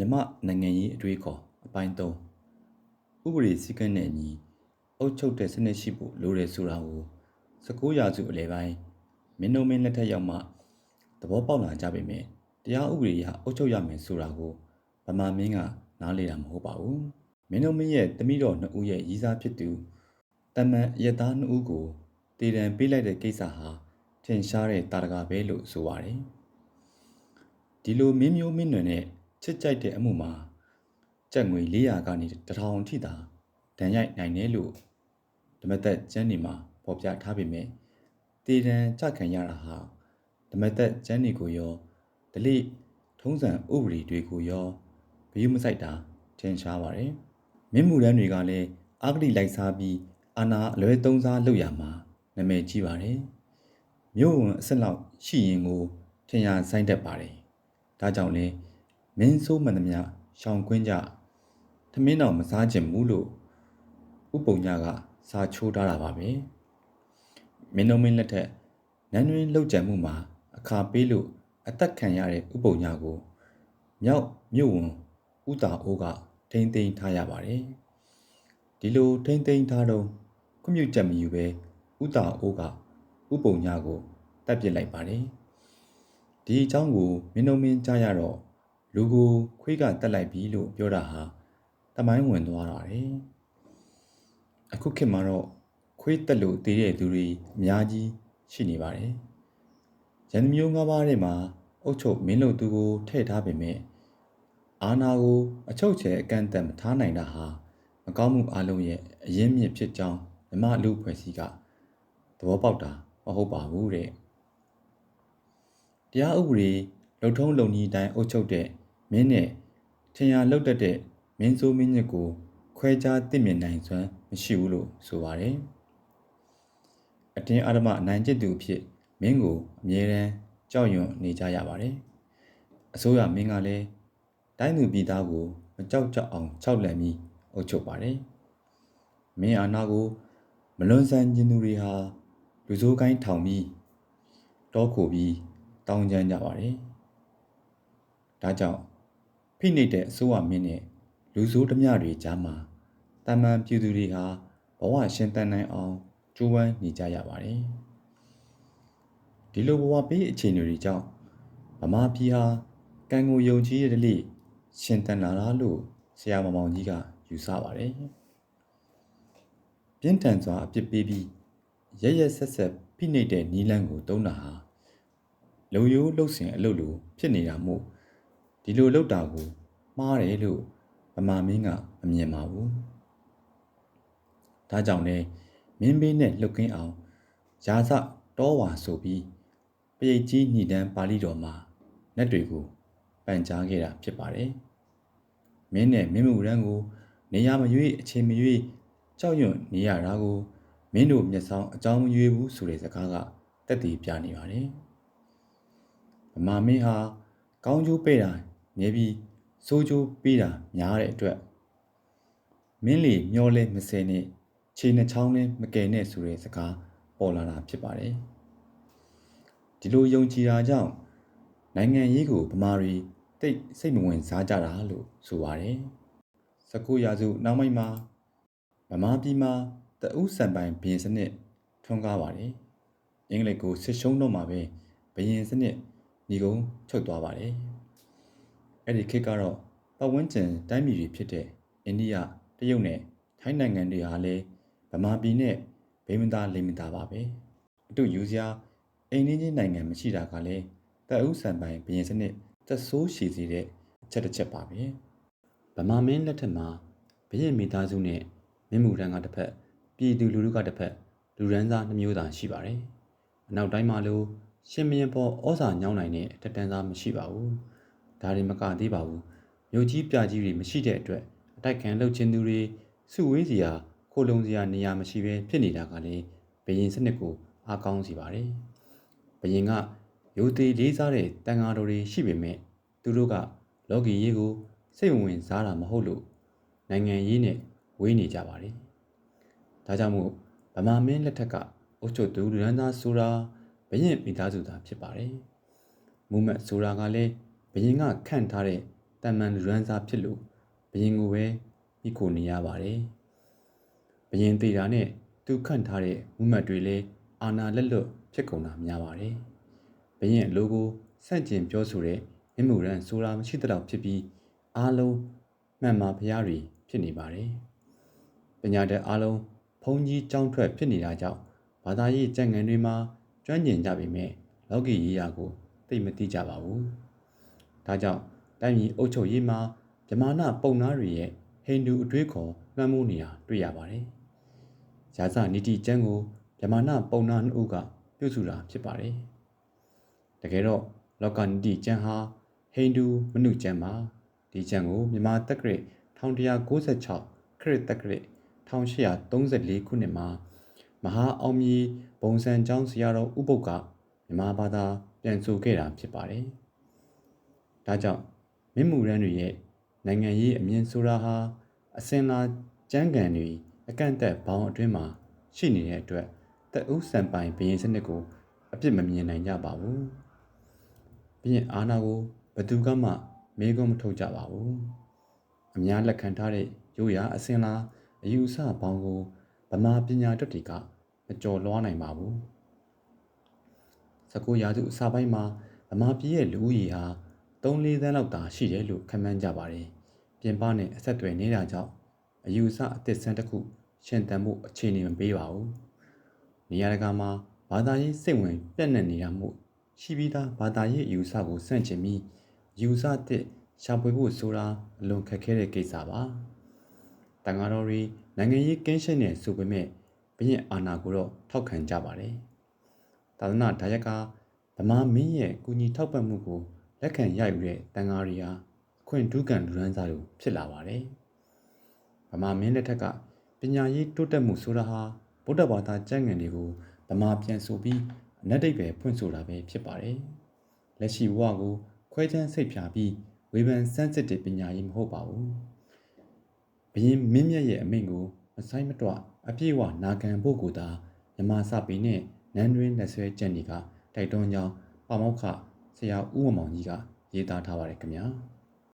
မြမနိုင်ငံရေးအတွေးခေါ်အပိုင်း3ဥပဒေစည်းကမ်းနဲ့အညီအုပ်ချုပ်တဲ့စနစ်ရှိဖို့လိုတယ်ဆိုတာကို19ရာစုအလယ်ပိုင်းမင်းတို့မင်းလက်ထက်ရောက်မှသဘောပေါက်လာကြပေမဲ့တရားဥပဒေအရအုပ်ချုပ်ရမယ်ဆိုတာကိုဗမာမင်းကနားလေတာမဟုတ်ပါဘူးမင်းတို့မင်းရဲ့တမိတော်နှစ်ဦးရဲ့ရည်စားဖြစ်သူတမန်ရတသားနှစ်ဦးကိုတည်တံပေးလိုက်တဲ့ကိစ္စဟာထင်ရှားတဲ့တာတကာပဲလို့ဆိုပါတယ်ဒီလိုမင်းမျိုးမင်းနွယ်နဲ့ ချစ်ကြိုက်တဲ့အမှုမှာကြက်ငွေ400ကနေ1000ထိသာဒဏ်ရိုက်နိုင်တယ်လို့ဓမ္မသက်ကျမ်းနေမှာဖော်ပြထားပေမဲ့တည်တံကြခံရတာဟာဓမ္မသက်ကျမ်းနေကိုရောဒလိထုံးစံဥပဒေတွေကိုရောဘယူးမဆိုင်တာထင်ရှားပါတယ်မင်းမှုရန်တွေကလည်းအာဂတိလိုက်စားပြီးအာနာအလွဲသုံးစားလုပ်ရမှာနာမည်ကြီးပါတယ်မြို့ဝင်အဆက်လောက်ရှိရင်ကိုထင်ရဆိုင်တတ်ပါတယ်ဒါကြောင့်လည်း မင်းဆိုးမှန်သမျှရှောင်ကွင်းကြသမင်းတော်မစားခြင်းဘူးလို့ဥပုံညကစာချိုးထားတာပါပဲမင်းတို့မင်းလက်ထက်နန်းတွင်လှုပ်ကြံမှုမှာအခါပေးလို့အသက်ခံရတဲ့ဥပုံညကိုမြောက်မြို့ဝန်ဥတာအိုးကထိမ့်သိမ်းထားရပါတယ်ဒီလိုထိမ့်သိမ်းထားတော့ခွင့်ပြုချက်မယူပဲဥတာအိုးကဥပုံညကိုတပ်ပစ်လိုက်ပါတယ်ဒီအကြောင်းကိုမင်းတို့မင်းကြားရတော့ လူကိုခွေးကတက်လိုက်ပြီလို့ပြောတာဟာတမိုင်းဝင်သွားတာလေအခုခေတ်မှာတော့ခွေးတက်လို့တည်တဲ့သူတွေအများကြီးရှိနေပါတယ်ရန်မျိုး၅ပါးထဲမှာအုတ်ချုပ်မင်းတို့သူကိုထည့်ထားပေမဲ့အာနာကိုအချုပ်ချယ်အကန့်အသတ်မထားနိုင်တာဟာမကောင်းမှုအလုံးရဲ့အရင်းမြစ်ဖြစ်ကြောင်းမြမလူဖွဲ့စည်းကသဘောပေါက်တာမဟုတ်ပါဘူးတဲ့တရားဥပဒေလုံထုံးလုံနည်းတိုင်းအုပ်ချုပ်တဲ့ မင်းနဲ့ထင်ရလောက်တတ်တဲ့မင်းစိုးမင်းညစ်ကိုခွဲခြားသိမြင်နိုင်စွမ်းမရှိဘူးလို့ဆိုပါတယ်အတင်းအဓမ္မအနိုင်ကျင့်သူအဖြစ်မင်းကိုအမြဲတမ်းကြောက်ရွံ့နေကြရပါတယ်အစိုးရမင်းကလည်းတိုင်းသူပြည်သားကိုမကြောက်ကြအောင်ခြောက်လန့်ပြီးအုပ်ချုပ်ပါတယ်မင်းအာဏာကိုမလွန်ဆန်ခြင်းသူတွေဟာလူစိုးကိုင်းထောင်ပြီးတောခိုပြီးတောင်းကြမ်းကြပါတယ်။ဒါကြောင့် ဖိနှိပ်တဲ့အစိုးရမင်းနဲ့လူဆိုးဓမြတွေကြားမှာတာမန်ပြည်သူတွေဟာဘဝရှင်သန်နိုင်အောင်ကြိုးပမ်းနေကြရပါတယ်။ဒီလိုဘဝပေးအခြေအနေတွေကြောင့်ဗမာပြည်ဟာကံကိုယုံကြည်ရတဲ့လေရှင်သန်လာတာလို့ဆရာမမောင်ကြီးကယူဆပါတယ်။ပြင်းထန်စွာအပြစ်ပေးပြီးရရဆက်ဆက်ဖိနှိပ်တဲ့နီလန်းကိုတုံးတာဟာလုံယိုးလှုပ်ဆင်အလုပ်လိုဖြစ်နေတာမို့ ဒီလိုလှုပ်တာကိုမှားတယ်လို့ဗမာမင်းကမမြင်ပါဘူးဒါကြောင့်လည်းမင်းဘေးနဲ့လှုပ်ကင်းအောင်ရာဇတောဝါဆိုပြီးပရိတ်ကြီးညီတန်းပါဠိတော်မှာလက်တွေကိုပန်ကြားခဲ့တာဖြစ်ပါတယ်မင်းနဲ့မင်းမှုရန်ကိုနေရာမရွေးအချိန်မရွေးကြောက်ရွံ့နေရတာကိုမင်းတို့မျက်စောင်းအကြောင်းမရွေးဘူးဆိုတဲ့စကားကတက်တည်ပြနေပါတယ်ဗမာမင်းဟာကောင်းကျိုးပေးတာ နေပြီးစိုးကျိုးပေးတာများတဲ့အတွက်မင်းလီမျောလဲမစဲနဲ့ခြေနှချောင်းနဲ့မကယ်နဲ့ဆိုတဲ့စကားပေါ်လာတာဖြစ်ပါတယ်ဒီလိုယုံကြည်တာကြောင့်နိုင်ငံရေးကိုဗမာတွေတိတ်စိတ်မဝင်စားကြတာလို့ဆိုပါတယ်စကုရာစုနောက်ပိုင်းမှာဗမာပြည်မှာတအုပ်စံပိုင်ဘရင်စနစ်ထွန်းကားပါတယ်အင်္ဂလိပ်ကိုဆစ်ရှုံးတော့မှာပဲဘရင်စနစ်ညီကုန်းချုပ်သွားပါတယ်။ အဲ့ဒီခေတ်ကတော့ပတ်ဝန်းကျင်တိုင်းပြည်တွေဖြစ်တဲ့အိန္ဒိယ၊တရုတ်နဲ့ထိုင်းနိုင်ငံတွေဟာလည်းဗမာပြည်နဲ့ဗိမသားလိမသားပါပဲ။အတူယူစရာအိန္ဒိချင်းနိုင်ငံမရှိတာကလည်းတပ်ဦးဆန်ပိုင်ဘရင်စနစ်သက်ဆိုးရှည်စေတဲ့အချက်တစ်ချက်ပါပဲ။ဗမာမင်းလက်ထက်မှာဘရင်မိသားစုနဲ့မင်းမှုရန်ကတစ်ဖက်ပြည်သူလူထုကတစ်ဖက်လူရန်သားနှမျိုးသာရှိပါတယ်။အနောက်တိုင်းမှာလို့ရှင်မင်းပေါ်ဩဇာညောင်းနိုင်တဲ့တက်တန်းစားမရှိပါဘူး ဒါတွေမကသေးပါဘူးမြို့ကြီးပြကြီးတွေမရှိတဲ့အတွက်အတိုက်ခံလှုပ်ခြင်းသူတွေစုဝေးစရာခိုလုံစရာနေရာမရှိဘဲဖြစ်နေတာကလည်းဘယင်စနစ်ကိုအားကောင်းစေပါတယ်ဘယင်ကရိုသေလေးစားတဲ့တန်ဃာတော်တွေရှိပေမဲ့သူတို့ကလောကီရေးကိုစိတ်ဝင်စားတာမဟုတ်လို့နိုင်ငံရေးနဲ့ဝေးနေကြပါတယ်ဒါကြောင့်မို့ဗမာမင်းလက်ထက်ကအုတ်ချုပ်သူလူရန်သားဆိုတာဘရင်မိသားစုသားဖြစ်ပါတယ်။မူမတ်ဆိုတာကလည်းဘ ရင်ကခန့်ထားတဲ့တမန်လူရန်စားဖြစ်လို့ဘရင်ကိုပဲမိခိုနေရပါတယ်ဘရင်သေးတာနဲ့သူခန့်ထားတဲ့မူမှတ်တွေလည်းအာနာလက်လွတ်ဖြစ်ကုန်တာများပါတယ်ဘရင်အလိုကိုဆန့်ကျင်ပြောဆိုတဲ့မြမှုရန်ဆိုတာမရှိတော့ဖြစ်ပြီးအားလုံးမှန်မှာဖရားတွေဖြစ်နေပါတယ်ပညာတတ်အားလုံးဘုံကြီးကြောင်းထွက်ဖြစ်နေတာကြောင့်ဘာသာရေးကြံ့ငံတွေမှာကျွမ်းကျင်ကြပေမဲ့လောကီရေးရာကိုသိမသိကြပါဘူး။ ဒါကြောင့်တိုင်းပြည်အုပ်ချုပ်ရေးမှာဗမာနာပုံနာတွေရဲ့ဟိန္ဒူအတွေးခေါ်လွှမ်းမိုးနေတာတွေ့ရပါတယ်။ရာဇနီတိကျမ်းကိုဗမာနာပုံနာနှစ်ဦးကပြုစုတာဖြစ်ပါတယ်။တကယ်တော့လောကနီတိကျမ်းဟာဟိန္ဒူမနုကျမ်းပါဒီကျမ်းကိုမြန်မာတက္ကရာ1196ခရစ်တက္ကရာ1834ခုနှစ်မှာမဟာအောင်မြေဘုံစံကျောင်းဆရာတော်ဥပုပ်ကမြန်မာဘာသာပြန်ဆိုခဲ့တာဖြစ်ပါတယ်။ ဒါကြောင့်မြင့်မှုရန်တွေရဲ့နိုင်ငံရေးအမြင်ဆိုတာဟာအစင်လာကျန်းကန်တွေအကန့်အသတ်ဘောင်အတွင်းမှာရှိနေတဲ့အတွက်တအုပ်စံပိုင်ဘရင်စနစ်ကိုအပြစ်မမြင်နိုင်ကြပါဘူး။ဘရင်အာဏာကိုဘသူကမှမေးခွန်းမထုတ်ကြပါဘူး။အများလက်ခံထားတဲ့ရိုးရာအစင်လာအယူအဆဘောင်ကိုဗမာပညာတတ်တွေကမကြော်လွှားနိုင်ပါဘူး19ရာစုအစပိုင်းမှာဗမာပြည်ရဲ့လူဦးရေဟာ 3-4သန်းလောက်သာရှိတယ်လို့ခန့်မှန်းကြပါတယ်ပြင်ပနဲ့အဆက်အသွယ်နေတာကြောင့်အယူအဆအသစ်ဆန်းတစ်ခုရှင်သန်မှုအခြေအနေမပေးပါဘူးနေရာတကာမှာဘာသာရေးစိတ်ဝင်ပြန့်နှံ့နေတာမို့ရှိပြီးသားဘာသာရေးအယူအဆကိုစန့်ကျင်ပြီးယူဆအသစ်ရှာဖွေဖို့ဆိုတာအလွန်ခက်ခဲတဲ့ကိစ္စပါတန်ဃာတော်တွေနိုင်ငံရေးကင်းရှင်းနေဆိုပေမဲ့ဘရင်အာဏာကိုတော့ထောက်ခံကြပါတယ်။သာသနာဒါယက်ကဗမာမင်းရဲ့ကူညီထောက်ပံ့မှုကို လက်ခံရယူတဲ့တန်ဃာတွေဟာအခွင့်ဒုက္ခံလူရန်စားလိုဖြစ်လာပါတယ်။ဗမာမင်းလက်ထက်ကပညာရေးတိုးတက်မှုဆိုတာဟာဗုဒ္ဓဘာသာကျမ်းဂန်တွေကိုဗမာပြန်ဆိုပြီးအနက်တိတ်ပဲဖွင့်ဆိုတာပဲဖြစ်ပါတယ်။လက်ရှိဘဝကိုခွဲခြမ်းစိတ်ဖြာပြီးဝေဖန်စမ်းစစ်တဲ့ပညာရေးမဟုတ်ပါဘူး။ဘရင်မင်းမြတ်ရဲ့အမိန့်ကိုမဆိုင်မတော့အပြည့်အဝနာခံဖို့ကိုသာမြမစပီနဲ့နန်းတွင်းလက်ဆွဲကျက်နေကတိုက်တွန်းကြောင်းပါမောက္ခ ဆရာဦးဝမောင်ကြီးကရေးသားထားပါတယ်ခင်ဗျာ။